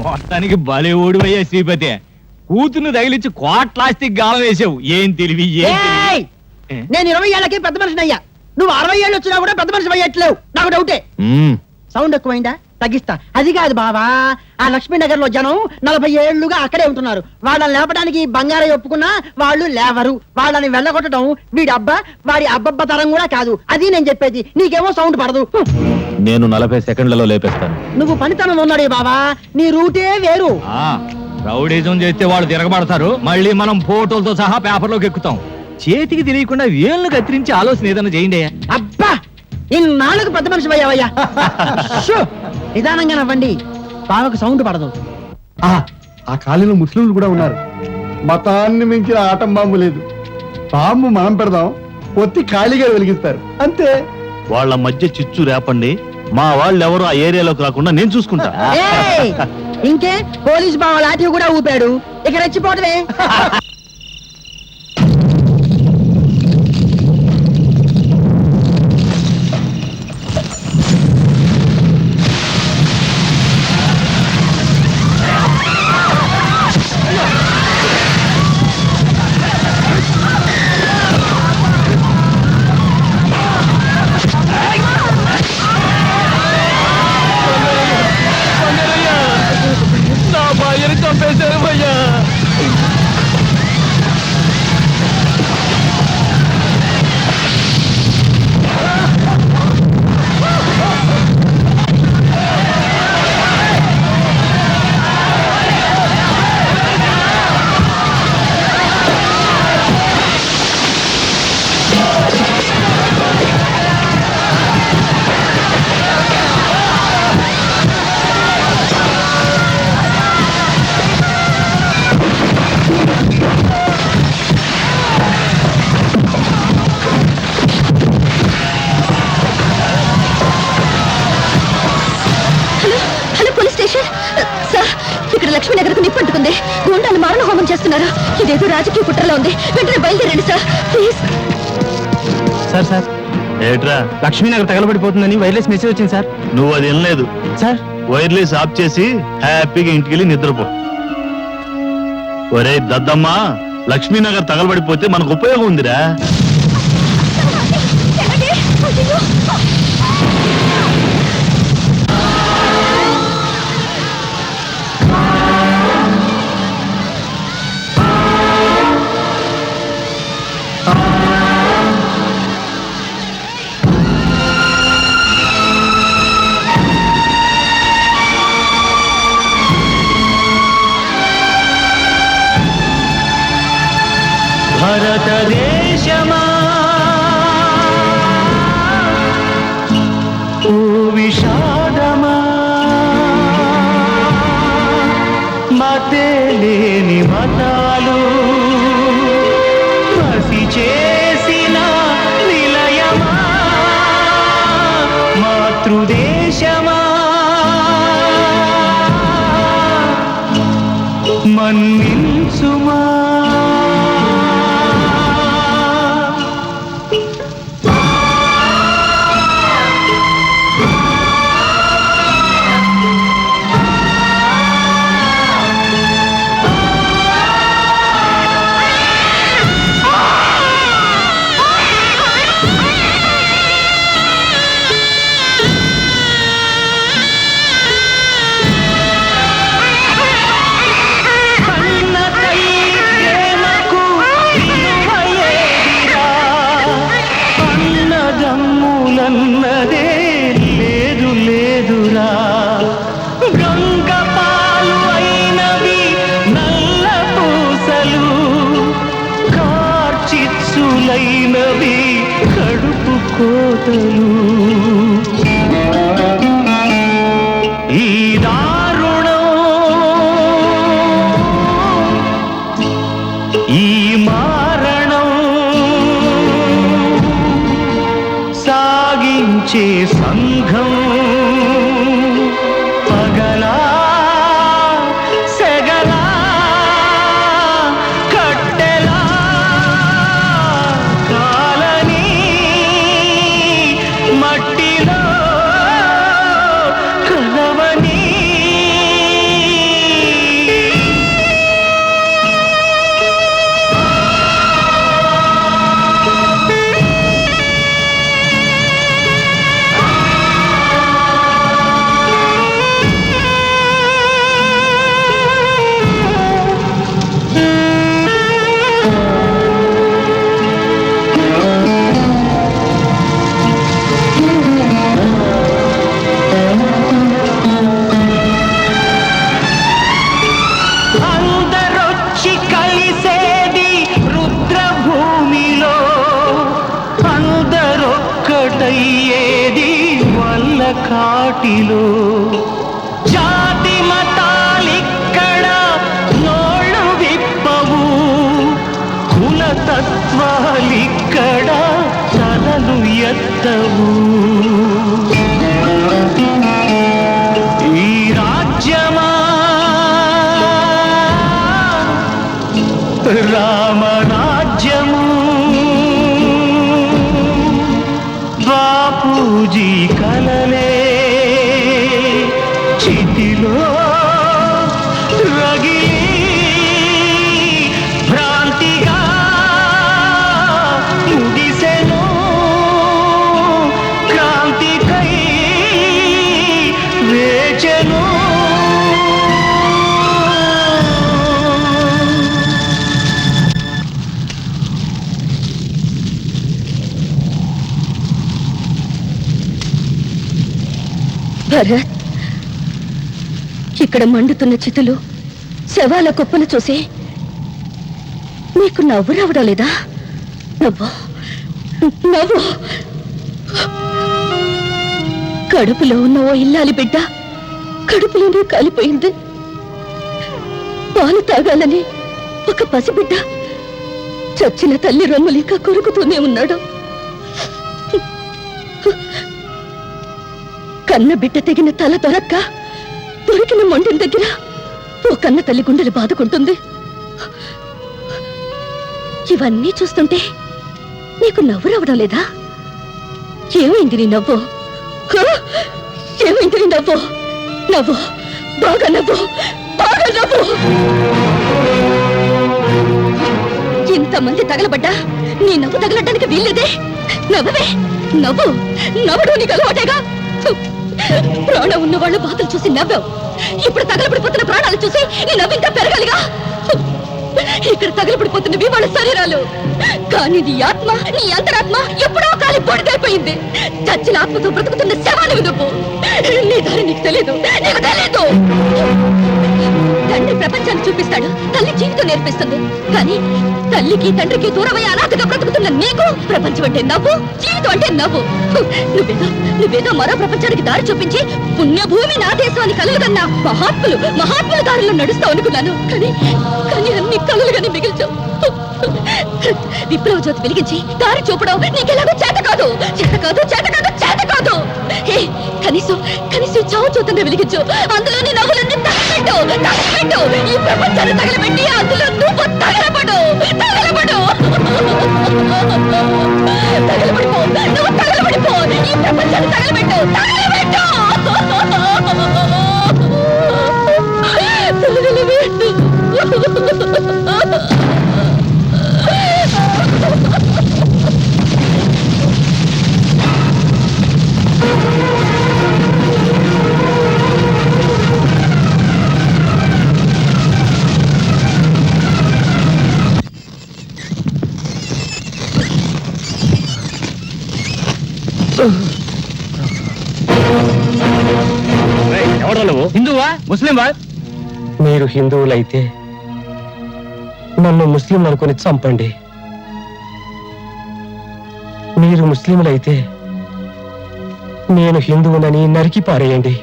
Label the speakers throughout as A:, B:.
A: మొత్తానికి భలే ఓడివయ్యా శ్రీపతి. కూతుర్ని తగిలించి కోట్లాస్తికి గాలం వేసావు ఏం తెలివి!
B: నేను ఇరవై ఏళ్ళకి పెద్ద మనిషిని అయ్యా నువ్వు అరవై ఏళ్ళు వచ్చినా కూడా పెద్ద మనిషి అయ్యట్లేవు. నాకు డౌటే. సౌండ్ ఎక్కువైందా? తగ్గిస్తా. అది కాదు బావా. ఆ లక్ష్మీనగర్లో జనం నలభై ఏళ్ళుగా అక్కడే ఉంటున్నారు. వాళ్ళని లేపడానికి బంగారం ఒప్పుకున్నా వాళ్ళు లేవరు. వాళ్ళని వెళ్ళగొట్టడం వీడి అబ్బా వాడి అబ్బబ్బ తరం కూడా కాదు. అది నేను చెప్పేది. నీకేమో సౌండ్ పడదు.
A: నేను నలభై సెకండ్లలో లేపేస్తాను.
B: నువ్వు పనితనం ఉన్నాడే బావా. నీ రూటే వేరు.
A: రౌడీజం చేస్తే వాళ్ళు తిరగబడతారు. మళ్ళీ మనం ఫోటోలతో సహా పేపర్లోకి ఎక్కుతాం. చేతికి తెలియకుండా వేళ్ళు కత్తిరించి ఆలోచన ఏదైనా చేయండి.
B: అబ్బా! ఇన్నాళ్ళకు పెద్ద మనిషి అయ్యావయ్యా! నిదానంగా నవ్వండి. బావకు సౌండ్ పడదు.
C: ఆ, ఆ కాలనీలో ముస్లింలు కూడా ఉన్నారు. మతాన్ని మించిన ఆటం బాంబు లేదు. బాంబు మనం పెడదాం. పొత్తి ఖాళీగా వెలిగిస్తారు. అంతే.
D: వాళ్ళ మధ్య చిచ్చు రేపండి. మా వాళ్ళు ఎవరు ఆ ఏరియాలోకి రాకుండా నేను చూసుకుంటా.
B: ఏయ్! ఇంకే పోలీస్ బావ లాఠీ కూడా ఊపాడు. ఇక రెచ్చిపోవటమే.
E: లక్ష్మీ నగర్కు నిప్పంటుకుంది గుండాలు మారణ హోమం చేస్తున్నారు. ఇదేదో రాజకీయ కుట్రలో ఉంది. వెంటనే బయలుదేరండి సార్. ప్లీజ్.
A: Sir sir.
D: ఏట్రా?
A: లక్ష్మీనగర్ తగలబడిపోతుందని వైర్లెస్ మెసేజ్ వచ్చింది సార్.
D: నువ్వు అది వినలేదు.
A: సార్.
D: వైర్లెస్ ఆఫ్ చేసి హ్యాపీగా ఇంటికి వెళ్ళి నిద్రపో. ఒరే దద్దమ్మా లక్ష్మీనగర్ తగలబడిపోతే మనకు ఉపయోగం ఉందిరా.
A: భారతదేశమా? ఓ విషాదమా? మతే లేని మతాలు మసి చేసిన నిలయమా? మాతృదేశమా? మన్నించుమా? ಮಾತಲು కాటిలో. జాతి మతాలిక్కడ నోళ్ళు విప్పవు. కులతత్వాలిక్కడ తలలు ఎత్తవు. చేతిలో రగిలి భ్రాంతిగా ముగిసెను క్రాంతికై వేచెను.
E: భరత్ ఇక్కడ మండుతున్న చితులు శవాల కుప్పలు చూసి నీకు నవ్వు రావడం లేదా? నవ్వు. నవ్వు. కడుపులో ఉన్న ఓ ఇల్లాలి బిడ్డ కడుపులోనే కాలిపోయింది. పాలు తాగాలని ఒక పసిబిడ్డ చచ్చిన తల్లి రొమ్ములు కొరుకుతూనే ఉన్నాడు. కన్న బిడ్డ తెగిన తల దొరక్క దొరికిన మొండిన దగ్గర ఓ కన్న తల్లి గుండెలు బాదుకుంటుంది ఇవన్నీ చూస్తుంటే నీకు నవ్వు రావడం లేదా? ఏమైంది నీ నవ్వు? ఏమైంది నీ నవ్వు? నవ్వు. బాగా నవ్వు. బాగా నవ్వు. ఇంతమంది తగలబడ్డా నీ నవ్వు తగలడానికి వీల్లేదే? నవ్వవే. నవ్వు. నవ్వడం నీకు అలవాటేగా? ప్రాణం ఉన్న వాళ్ళు బాధలు చూసి నవ్వావు. ఇప్పుడు తగలబడిపోతున్న ప్రాణాలు చూసి నీ నవ్వు ఇంకా పెరగాలిగా. ఇక్కడ తగలబడిపోతున్నవి వాళ్ళ శరీరాలు. కానీ నీ ఆత్మ నీ అంతరాత్మ ఎప్పుడో కాలి పొడిదైపోయింది చచ్చిన ఆత్మతో బ్రతుకుతున్న శవాలు నువ్వు. నీ దారి నీకు తెలియదు నీకు తెలియదు తండ్రి ప్రపంచాన్ని చూపిస్తాడు. తల్లి జీవితం నేర్పిస్తుంది. కానీ తల్లికి తండ్రికి దూరమై అనాథగా బ్రతుకుతున్న నీకు ప్రపంచం అంటే నవ్వు జీవితం అంటే నవ్వు. నువ్వేదో నువ్వేదో మరో ప్రపంచానికి దారి చూపించి పుణ్యభూమి నా దేశాన్ని కలుగుదన్న మహాత్ములు మహాత్ముల దారిలో నడుస్తావు అనుకున్నాను. కానీ కానీ అన్ని కలులుగానే మిగిల్చావు. విప్లవ జ్యోతి వెలిగించి దారి చూపడం నీకెలాగో చేత కాదు. చేత కాదు చేత కాదు చేత కాదు. హే కనీసం కనీసం చావు చూతంగా వెలిగించు. అందులోని నవ్వులన్నీ తగలబెట్టు తగలబెట్టు ఈ ప్రపంచాన్ని తగలబెట్టి అందులో నువ్వు తగలబడు. తగలబడు. తగలబడిపో నువ్వు తగలబడిపో. ఈ ప్రపంచాన్ని తగలబెట్టు తగలబెట్టు. తగలబెట్టు.
F: నువ్వు హిందువా? ముస్లింవా?
G: మీరు హిందువులైతే నన్ను ముస్లిం అనుకుని చంపండి. మీరు ముస్లింలైతే నేను హిందువునని నరికి పారేయండి.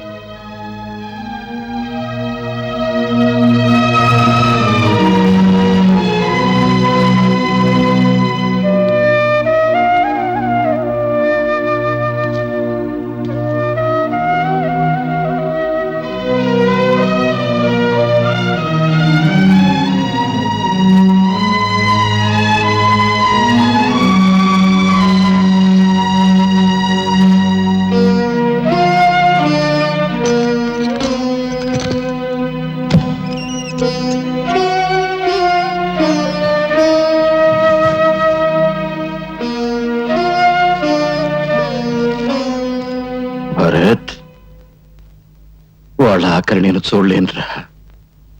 C: ఆఖరి నేను చూడలేనురా.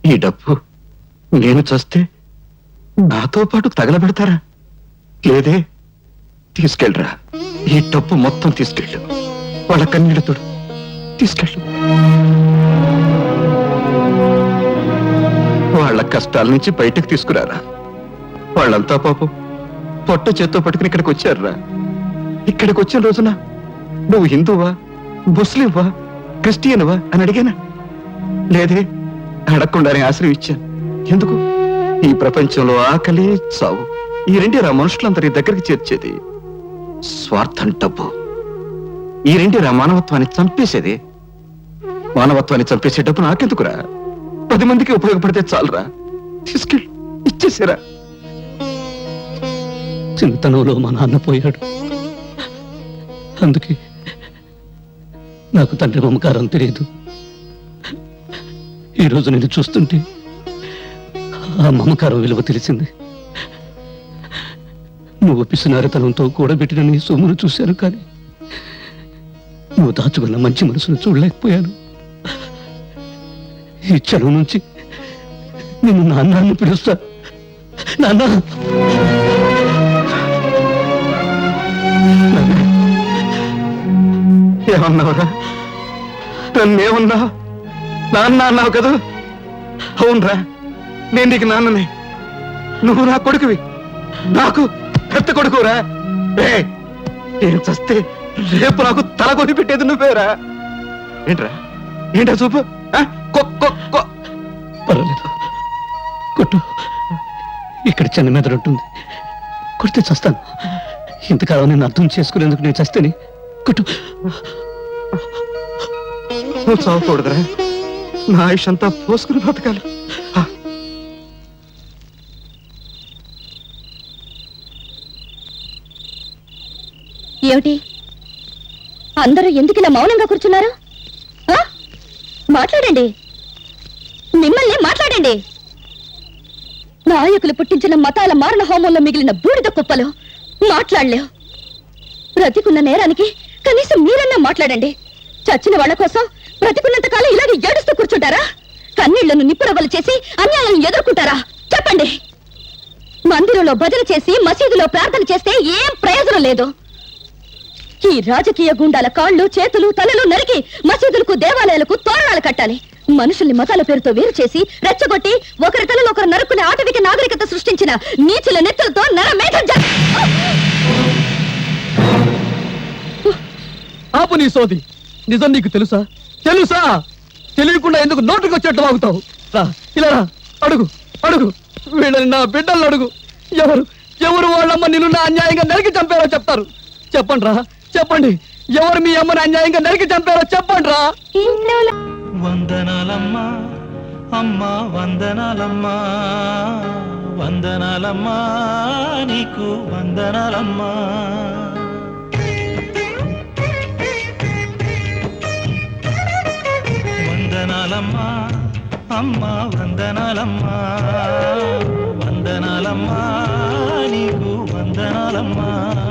C: ఈ డబ్బు నేను చస్తే నాతో పాటు తగలబెడతారా? లేదే తీసుకెళ్ళరా. ఈ డబ్బు మొత్తం తీసుకెళ్ళు. వాళ్ళ కన్నీళ్ళతోడు తీసుకెళ్ళు. వాళ్ళ కష్టాల నుంచి బయటకు తీసుకురారా. వాళ్ళంతా పాపం పొట్ట చేత్తో పట్టుకుని ఇక్కడికి వచ్చారురా. ఇక్కడికి వచ్చిన రోజున నువ్వు హిందువా ముస్లింవా క్రిస్టియన్వా అని అడిగానా? లేదే అడగకుండానే ఆశ్రయించాను. ఎందుకు? ఈ ప్రపంచంలో ఆకలి చావు ఈ రెండేరా మనుషులందరి దగ్గరికి చేర్చేది స్వార్థం డబ్బు. ఈ రెండేరా మానవత్వాన్ని చంపేసేది. మానవత్వాన్ని చంపేసే డబ్బు నాకెందుకురా? పది మందికి ఉపయోగపడితే చాలురా. తీసుకెళ్ళి ఇచ్చేసారా.
H: చిన్నతనంలో మా నాన్న పోయాడు. అందుకే నాకు తండ్రి మమకారం తెలియదు. ఈరోజు నేను చూస్తుంటే ఆ మమకారం విలువ తెలిసింది. నువ్వు పిసినారితనంతో కూడబెట్టిన నీ సొమ్మును చూశాను కానీ నువ్వు దాచుకున్న మంచి మనసును చూడలేకపోయాను. ఈ క్షణం నుంచి నేను నాన్న పిలుస్తా. నాన్న!
C: ఏమన్నావురా? నన్నేమన్నా నాన్న అన్నావు కదా? అవునరా నేను నీకు నాన్నని. నువ్వు నా కొడుకువి. నాకు పెద్ద కొడుకురా. రే నేను చస్తే రేపు నాకు తల కొని పెట్టేది నువ్వేరా. ఏంట్రా? ఏంటా చూపు? ఆ? కొ,
H: పర్వాలేదు. కొట్టు. ఇక్కడ చిన్న మెదడు ఉంటుంది. కొడితే చస్తాను. ఇంతకాలం నేను అర్థం చేసుకునేందుకు నేను చస్తేని. కొట్టు.
C: నువ్వు చావకూడదురా. నా ఆయుష్ అంతా పోసుకుని బ్రతకాలి
E: ఏమిటి? అందరూ ఎందుకు ఇలా మౌనంగా కూర్చున్నారు? మాట్లాడండి. మిమ్మల్ని మాట్లాడండి. నాయకులు పుట్టించిన మతాల మారణ హోమంలో మిగిలిన బూడిద కుప్పలు మాట్లాడలేవు. బ్రతికున్న నేరానికి కనీసం మీరన్నా మాట్లాడండి. చచ్చిన వాళ్ళ కోసం బ్రతికున్నంత ఎదుర్కొంటారా? కన్నీళ్ళను నిప్పురవ్వలు చేసి అన్యాయాలను ఎదుర్కొంటారా? చెప్పండి. మందిరంలో భజన చేసి మసీదులో ప్రార్థన చేస్తే ఏం ప్రయోజనం లేదు? ఈ రాజకీయ గుండాల కాళ్ళు చేతులు తలలు నరికి మసీదులకు దేవాలయాలకు తోరణాలు కట్టాలి. మనుషుల్ని మతాల పేరుతో వేరు చేసి రెచ్చగొట్టి ఒకరి తలలో ఒకరు నరుకునే ఆటవిక నాగరికత సృష్టించిన నీచుల నెత్తులతో నరమేధం జ-
I: ఆపు నీ సోది. నిజం నీకు తెలుసా? తెలుసా? తెలియకుండా ఎందుకు నోటుకు వచ్చేట్టు వాగుతావు? రా ఇలా రా అడుగు అడుగు. వీళ్ళని నా బిడ్డలను అడుగు. ఎవరు ఎవరు వాళ్ళమ్మ నిన్ను నా అన్యాయంగా నరికి చంపారో చెప్తారు. చెప్పండి రా చెప్పండి. ఎవరు మీ అమ్మని అన్యాయంగా నరికి చంపారో చెప్పండి రా.
J: వందనాలమ్మా అమ్మా వందనాలమ్మా వందనాలమ్మా నీకు వందనాలమ్మా వందనాలమ్మా. అమ్మా వందనాలమ్మా. వందనాలమ్మా నీకు వందనాలమ్మా.